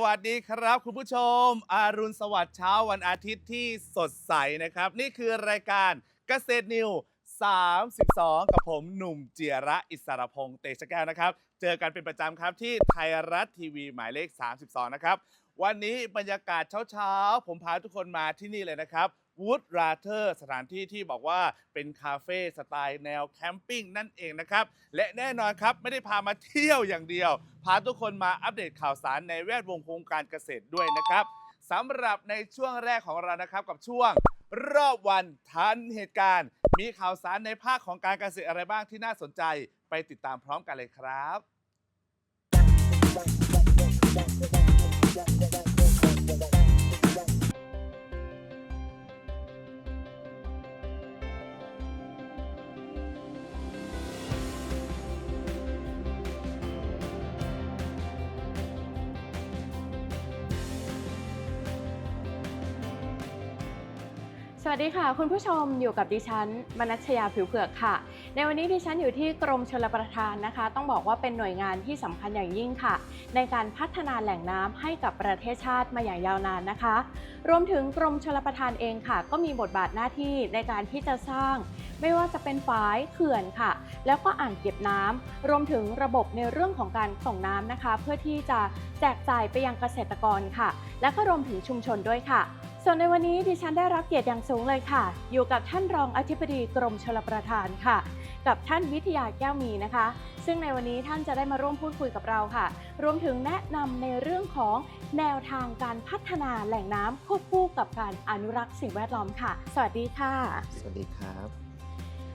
วัสดีครับ คุณผู้ชม อารุณสวัสดิ์เช้าวันอาทิตย์ที่สดใสนะครับ นี่คือรายการเกษตรนิว 32 กับผมหนุ่มเจียระอิสรพงษ์เตชะแก้วนะครับ เจอกันเป็นประจำครับที่ไทยรัฐทีวีหมายเลข 32 นะครับ วันนี้บรรยากาศเช้าๆ ผมพาทุกคนมาที่นี่เลยนะครับ Wood r a t e r สถานที่ที่บอกว่าเป็นคาเฟ่สไตล์แนวแคมปิ้งนั่นเองนะครับ และแน่นอนครับไม่ได้พามาเที่ยวอย่างเดียว พาทุกคนมาอัปเดตข่าวสารในแวดวงโครงการเกษตรด้วยนะครับสำหรับในช่วงแรกของเรานะครับกับช่วง รอบวันทันเหตุการณ์ มีข่าวสารในภาคของการเกษตรอะไรบ้างที่น่าสนใจ ไปติดตามพร้อมกันเลยครับ สวัสดีค่ะ คุณผู้ชมอยู่กับดิฉันมนัชยาผิวเผือกค่ะ ในวันนี้ดิฉันอยู่ที่กรมชลประทานนะคะ ต้องบอกว่าเป็นหน่วยงานที่สำคัญอย่างยิ่งค่ะ ในการพัฒนาแหล่งน้ำให้กับประเทศชาติมาอย่างยาวนานนะคะ รวมถึงกรมชลประทานเองค่ะ ก็มีบทบาทหน้าที่ในการที่จะสร้าง ไม่ว่าจะเป็นฝายเขื่อนค่ะ แล้วก็อ่างเก็บน้ำรวมถึงระบบในเรื่องของการส่งน้ำนะคะ เพื่อที่จะแจกจ่ายไปยังเกษตรกรค่ะ และก็รวมถึงชุมชนด้วยค่ะ ส่วนในวันนี้ดิฉันได้รับเกียรติอย่างสูงเลยค่ะ อยู่กับท่านรองอธิบดีกรมชลประทานค่ะ กับท่านวิทยาแก้วมีนะคะ ซึ่งในวันนี้ท่านจะได้มาร่วมพูดคุยกับเราค่ะ รวมถึงแนะนำในเรื่องของแนวทางการพัฒนาแหล่งน้ำควบคู่กับการอนุรักษ์สิ่งแวดล้อมค่ะ สวัสดีค่ะ สวัสดีครับ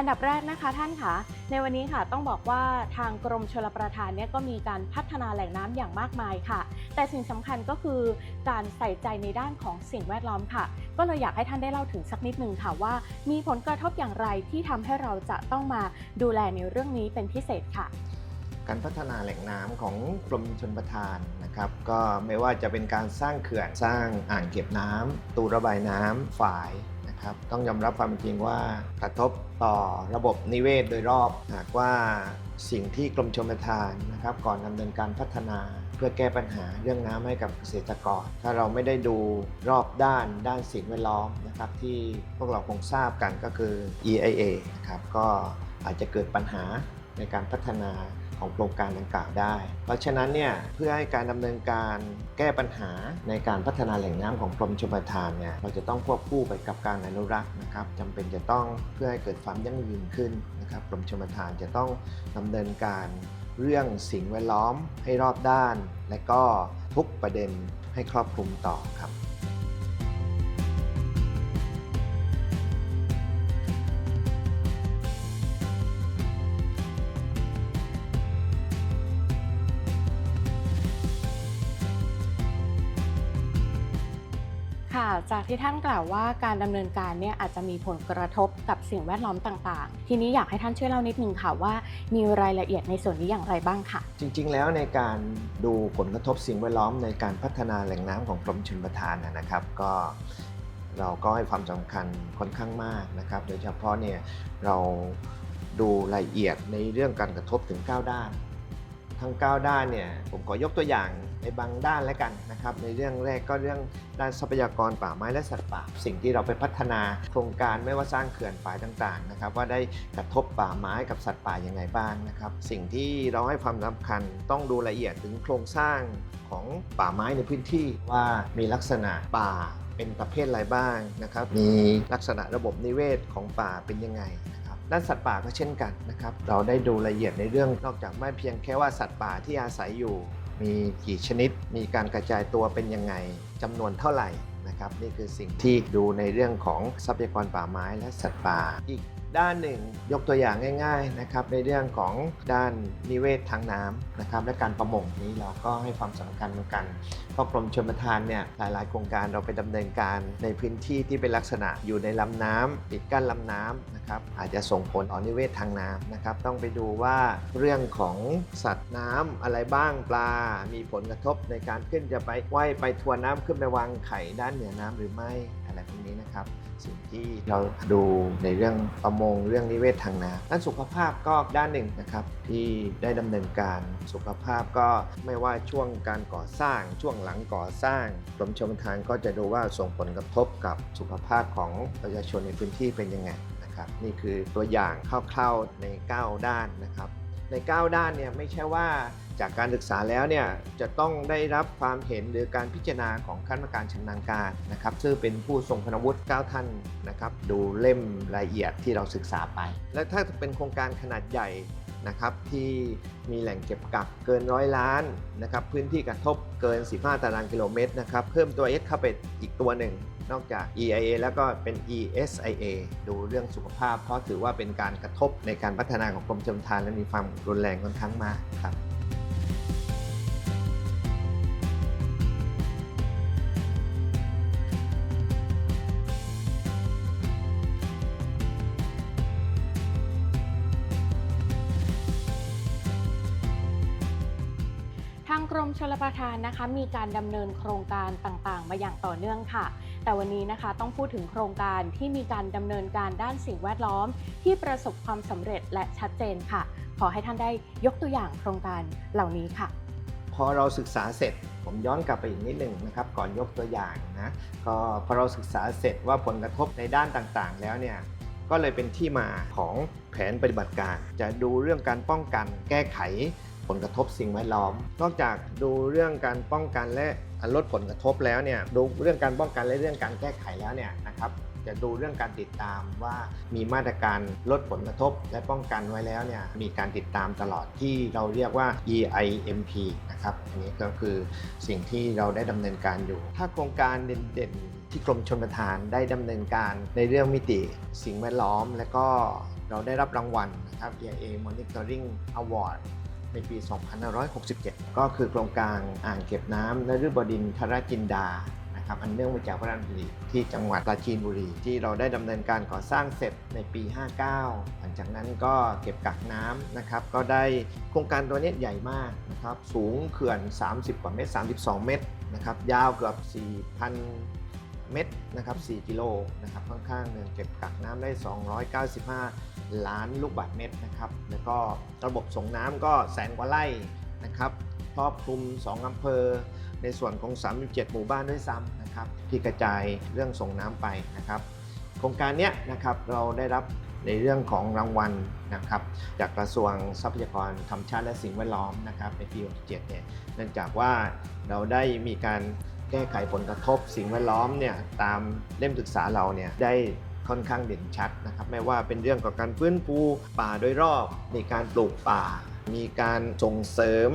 อันดับแรกนะคะท่านคะในวันนี้ค่ะต้องบอกว่าทางกรมชลประทานเนี่ยก็มีการพัฒนาแหล่งน้ำอย่างมากมายค่ะ แต่สิ่งสำคัญก็คือการใส่ใจในด้านของสิ่งแวดล้อมค่ะ ก็เลยอยากให้ท่านได้เล่าถึงสักนิดหนึ่งค่ะว่า มีผลกระทบอย่างไรที่ทำให้เราจะต้องมาดูแลในเรื่องนี้เป็นพิเศษค่ะ การพัฒนาแหล่งน้ำของกรมชลประทานนะครับ ก็ไม่ว่าจะเป็นการสร้างเขื่อนสร้างอ่างเก็บน้ำตูระบายน้ำฝาย ครับต้องยอมรับความจริงว่ากระทบต่อระบบนิเวศโดยรอบ หากว่าสิ่งที่กรมชลประทานนะครับ ก่อนดำเนินการพัฒนาเพื่อแก้ปัญหาเรื่องน้ำให้กับเกษตรกร ถ้าเราไม่ได้ดูรอบด้านด้านสิ่งแวดล้อมนะครับที่พวกเราคงทราบกันก็คือ EIA นะครับก็อาจจะเกิดปัญหาในการพัฒนา ของโครงการดังกล่าวได้ เพราะฉะนั้นเนี่ยเพื่อให้การดำเนินการแก้ปัญหาในการพัฒนาแหล่งน้ำของกรมชลประทานเนี่ยเราจะต้องควบคู่ไปกับการอนุรักษ์นะครับจำเป็นจะต้องเพื่อให้เกิดความยั่งยืนขึ้นนะครับกรมชลประทานจะต้องดำเนินการเรื่องสิ่งแวดล้อมให้รอบด้าน และก็ทุกประเด็นให้ครอบคลุมต่อครับ จากที่ท่านกล่าวว่าการดำเนินการเนี่ยอาจจะมีผลกระทบกับสิ่งแวดล้อมต่างๆ ทีนี้อยากให้ท่านช่วยเล่านิดนึงค่ะว่ามีรายละเอียดในส่วนนี้อย่างไรบ้างค่ะ จริง ๆ แล้วในการดูผลกระทบสิ่งแวดล้อมในการพัฒนาแหล่งน้ำของกรมชลประทานนะครับ ก็เราก็ให้ความสำคัญค่อนข้างมากนะครับ โดยเฉพาะเนี่ยเราดูรายละเอียดในเรื่องการกระทบถึง 9 ด้าน ทั้ง 9 ด้านเนี่ยผมขอยกตัวอย่าง ในบางด้านแล้วกันนะครับ ในเรื่องแรกก็เรื่องด้านทรัพยากรป่าไม้และสัตว์ป่า สิ่งที่เราไปพัฒนาโครงการไม่ว่าสร้างเขื่อนฝายต่างๆนะครับ ว่าได้กระทบป่าไม้กับสัตว์ป่าอยังไงบ้างนะครับ สิ่งที่เราให้ความสำคัญต้องดูรายละเอียดถึงโครงสร้างของป่าไม้ในพื้นที่ว่ามีลักษณะป่าเป็นประเภทอะไรบ้างนะครับ มีลักษณะระบบนิเวศของป่าเป็นยังไงนะครับด้านสัตว์ป่าก็เช่นกันนะครับ เราได้ดูรายละเอียดในเรื่องนอกจากไม่เพียงแค่ว่าสัตว์ป่าที่อาศัยอยู่ มีกี่ชนิด มีการกระจายตัวเป็นยังไงจำนวนเท่าไหร่นะครับนี่คือสิ่งที่ดูในเรื่องของทรัพยากรป่าไม้และสัตว์ป่าอีก ด้านหนึ่งยกตัวอย่างง่ายๆนะครับในเรื่องของด้านนิเวศทางน้ำนะครับและการประมงนี้เราก็ให้ความสำคัญเหมือนกันเพราะกรมชลประทานเนี่ยหลายๆ โครงการเราไปดำเนินการในพื้นที่ที่เป็นลักษณะอยู่ในลำน้ำติดกั้นลำน้ำนะครับอาจจะส่งผลต่อนิเวศทางน้ำนะครับต้องไปดูว่าเรื่องของสัตว์น้ำอะไรบ้างปลา มีผลกระทบในการขึ้นจะไปว่ายไปทวนน้ำขึ้นไปวางไข่ด้านเหนือน้ำหรือไม่ อะไรพวกนี้นะครับ สิ่งที่เราดูในเรื่องประมงเรื่องนิเวศทางน้ำด้านสุขภาพก็ด้านหนึ่งนะครับ ที่ได้ดำเนินการสุขภาพก็ไม่ว่าช่วงการก่อสร้าง ช่วงหลังก่อสร้างกรมชลประทานก็จะดูว่าส่งผลกระทบกับสุขภาพของประชาชนในพื้นที่เป็นยังไงนะครับ นี่คือตัวอย่างคร่าวๆใน 9 ด้านนะครับ ใน 9 ด้านเนี่ยไม่ใช่ว่าจากการศึกษาแล้วเนี่ยจะต้องได้รับความเห็นหรือการพิจารณาของคณะกรรมการชำนาญการนะครับซึ่งเป็นผู้ทรงคุณวุฒิ9ท่านนะครับดูเล่มรายละเอียดที่เราศึกษาไป และถ้าเป็นโครงการขนาดใหญ่ นะครับที่มีแหล่งเก็บกักเกินร้อยล้านนะครับพื้นที่กระทบเกิน 15 ตารางกิโลเมตรนะครับเพิ่มตัว S เข้าไปอีกตัวหนึ่ง นอกจาก EIA แล้วก็เป็น ESIA ดูเรื่องสุขภาพ เพราะถือว่าเป็นการกระทบในการพัฒนาของกรมชลประทานและมีความรุนแรงค่อนข้างมากครับางกรมชลประทานนะคะ มีการดำเนินโครงการต่างๆ มาอย่างต่อเนื่องค่ะ แต่วันนี้นะคะต้องพูดถึงโครงการที่มีการดำเนินการด้านสิ่งแวดล้อม ที่ประสบความสำเร็จและชัดเจนค่ะ ขอให้ท่านได้ยกตัวอย่างโครงการเหล่านี้ค่ะ พอเราศึกษาเสร็จผมย้อนกลับไปอีกนิดหนึ่งนะครับ ก่อนยกตัวอย่างนะก็พอเราศึกษาเสร็จว่าผลกระทบในด้านต่างๆ แล้วเนี่ยก็เลยเป็นที่มาของแผนปฏิบัติการ จะดูเรื่องการป้องกันแก้ไข ผลกระทบสิ่งแวดล้อม นอกจากดูเรื่องการป้องกันและลดผลกระทบแล้วเนี่ยดูเรื่องการป้องกันและเรื่องการแก้ไขแล้วเนี่ยนะครับจะดูเรื่องการติดตามว่ามีมาตรการลดผลกระทบ และป้องกันไว้แล้วเนี่ยมีการติดตามตลอดที่เราเรียกว่า EIMP นะครับอันนี้ก็คือสิ่งที่เราได้ดำเนินการอยู่ ถ้าโครงการเด่นๆ ที่กรมชลประทานได้ดำเนินการในเรื่องมิติ สิ่งแวดล้อม และก็เราได้รับรางวัลนะครับ EIA Monitoring Award ในปี 2567 ก็คือโครงการอ่างเก็บน้ำนฤบดินทรจินดานะครับอันเนื่องมาจากพระราชดำริที่จังหวัดปราจีนบุรี ที่เราได้ดำเนินการก่อสร้างเสร็จในปี 59 หลังจากนั้นก็เก็บกักน้ำนะครับก็ได้โครงการตัวนี้ใหญ่มากนะครับสูงเขื่อน 30 กว่าเมตร 32 เมตรนะครับยาวเกือบ 4,000 เมตรนะครับ 4 กิโลนะครับข้างๆหนึ่งเก็บกักน้ำได้ 295 ล้านลูกบาศก์เมตรนะครับแล้วก็ระบบส่งน้ำก็แสนกว่าไร่นะครับครอบคลุม 2อำเภอ ในส่วนของ 37 หมู่บ้านด้วยซ้ำนะครับที่กระจายเรื่องส่งน้ำไปนะครับโครงการนี้นะครับเราได้รับในเรื่องของรางวัลนะครับจากกระทรวงทรัพยากรธรรมชาติและสิ่งแวดล้อมนะครับในปี 67 เนี่ยเนื่องจากว่าเราได้มีการ แก้ไขผลกระทบสิ่งแวดล้อมเนี่ยตามเล่มศึกษาเราเนี่ยได้ค่อนข้างเด่นชัดนะครับไม่ว่าเป็นเรื่องของการฟื้นฟูป่าโดยรอบมีการปลูกป่า มีการส่งเสริม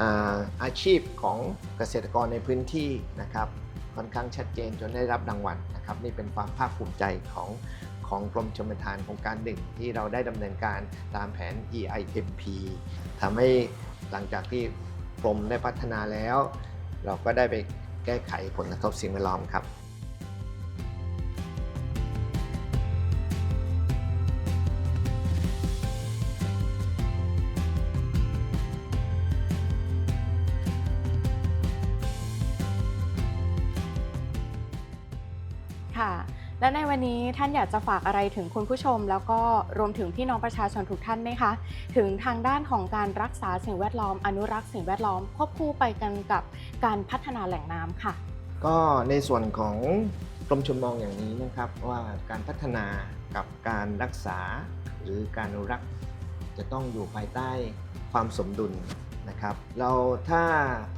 อาอาชีพของเกษตรกรในพื้นที่นะครับค่อนข้างชัดเจนจนได้รับรางวัลนะครับนี่เป็นความภาคภูมิใจของของกรมชลประทานโครงการหนึ่งที่เราได้ดำเนินการตามแผน EIMP ทำให้หลังจากที่กรมได้พัฒนาแล้ว เราก็ได้ไปแก้ไขผลกระทบสิ่งแวดล้อมครับ และในวันนี้ท่านอยากจะฝากอะไรถึงคุณผู้ชม แล้วก็รวมถึงพี่น้องประชาชนทุกท่านไหมคะ ถึงทางด้านของการรักษาสิ่งแวดล้อม อนุรักษ์สิ่งแวดล้อมควบคู่ไปกันกับการพัฒนาแหล่งน้ำค่ะ ก็ในส่วนของกรมชลมองอย่างนี้นะครับว่าการพัฒนากับการรักษา หรือการอนุรักษ์จะต้องอยู่ภายใต้ความสมดุลนะครับ เราถ้า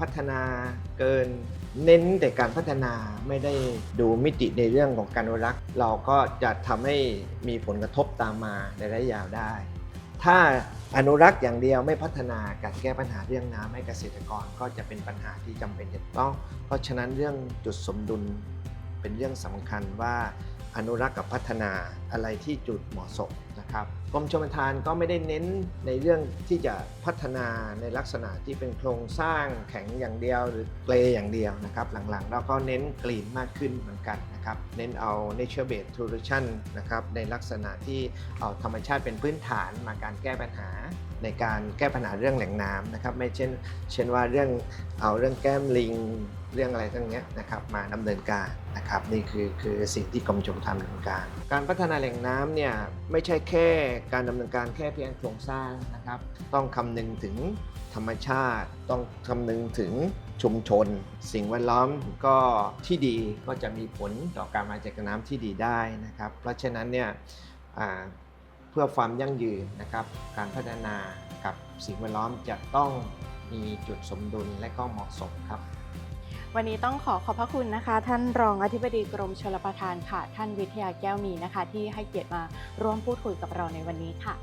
พัฒนาเกิน เน้นแต่การพัฒนาไม่ได้ดูมิติในเรื่องของการอนุรักษ์เราก็จะทำให้มีผลกระทบตามมาในระยะยาวได้ ถ้าอนุรักษ์อย่างเดียวไม่พัฒนาการแก้ปัญหาเรื่องน้ำให้เกษตรกรก็จะเป็นปัญหาที่จำเป็นจะต้อง เพราะฉะนั้นเรื่องจุดสมดุลเป็นเรื่องสำคัญว่าอนุรักษ์กับพัฒนาอะไรที่จุดเหมาะสม ครับกรมชลประทานก็ไม่ได้เน้นในเรื่องที่จะพัฒนาในลักษณะที่เป็นโครงสร้างแข็งอย่างเดียวหรือเกรอย่างเดียวนะครับ หลังๆเราก็เน้นกรีนมากขึ้นเหมือนกันนะครับ เน้นเอา nature based solution นะครับในลักษณะที่เอาธรรมชาติเป็นพื้นฐานมาการแก้ปัญหาในการแก้ปัญหาเรื่องแหล่งน้ำนะครับ ไม่เช่น เช่นว่าเรื่องเอาเรื่องแก้มลิง เรื่องอะไรทั้งเนี้ยนะครับมาดำเนินการนะครับนี่คือคือสิ่งที่กรมชลประทานดำเนินการ การพัฒนาแหล่งน้ำเนี่ยไม่ใช่แค่การดำเนินการแค่เพียงโครงสร้างนะครับ ต้องคำนึงถึงธรรมชาติ ต้องคำนึงถึงชุมชน สิ่งแวดล้อมก็ที่ดีก็จะมีผลต่อการมาจากน้ำที่ดีได้นะครับ เพราะฉะนั้นเนี่ยเพื่อความยั่งยืนนะครับ การพัฒนากับสิ่งแวดล้อมจะต้องมีจุดสมดุลและก็เหมาะสมครับ วันนี้ต้องขอขอบพระคุณนะคะ ท่านรองอธิบดีกรมชลประทานค่ะ ท่านวิทยาแก้วมีนะคะ ที่ให้เกียรติมาร่วมพูดคุยกับเราในวันนี้ค่ะ